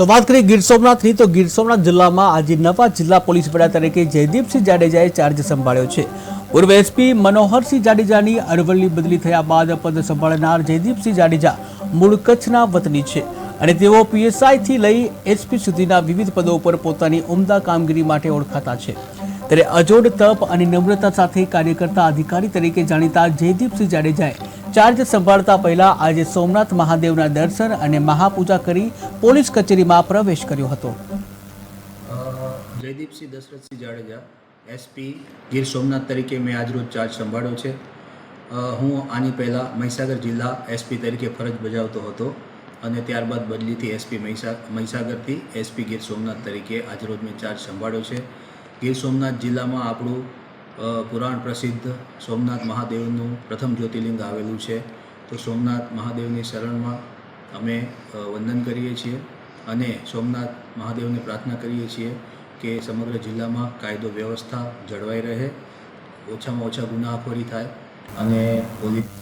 તો વાત કરીએ ગીર સોમનાથની, તો ગીર સોમનાથ જિલ્લામાં આજે નવા જિલ્લા પોલીસ વડા તરીકે જયદીપસિંહ જાડેજાએ ચાર્જ સંભાળ્યો છે. પૂર્વ એસપી મનોહરસિંહ જાડેજાની અરવલ્લી બદલી થયા બાદ પદ સંભાળનાર જયદીપસિંહ જાડેજા મૂળ કચ્છના વતની છે અને તેઓ પીએસઆઈથી લઈ એસપી સુધીના વિવિધ પદો ઉપર પોતાની ઉમદા કામગીરી માટે ઓળખાતા છે. ત્યારે અજોડ તપ અને નમ્રતા સાથે કાર્ય કરતા અધિકારી તરીકે જાણીતા જયદીપસિંહ જાડેજાએ ચાર્જ સંભાળતા પહેલા આજે સોમનાથ મહાદેવના દર્શન અને મહાપૂજા કરી પોલીસ કચેરીમાં પ્રવેશ કર્યો હતો. જયદીપસિંહ દશરથસિંહ જાડેજા એસપી ગીર સોમનાથ તરીકે મેં આજરોજ ચાર્જ સંભાળ્યો છે. હું આની પહેલાં મહીસાગર જિલ્લા એસપી તરીકે ફરજ બજાવતો હતો અને ત્યારબાદ બદલીથી એસપી મહીસા, મહીસાગરથી એસપી ગીર સોમનાથ તરીકે આજરોજ મેં ચાર્જ સંભાળ્યો છે. ગીર સોમનાથ જિલ્લામાં આપણું પુરાણ પ્રસિદ્ધ સોમનાથ મહાદેવનું પ્રથમ જ્યોતિર્લિંગ આવેલું છે. તો સોમનાથ મહાદેવની શરણમાં અમે વંદન કરીએ છીએ અને સોમનાથ મહાદેવને પ્રાર્થના કરીએ છીએ કે સમગ્ર જિલ્લામાં કાયદો વ્યવસ્થા જળવાઈ રહે, ઓછામાં ઓછા ગુનાખોરી થાય અને પોલીસ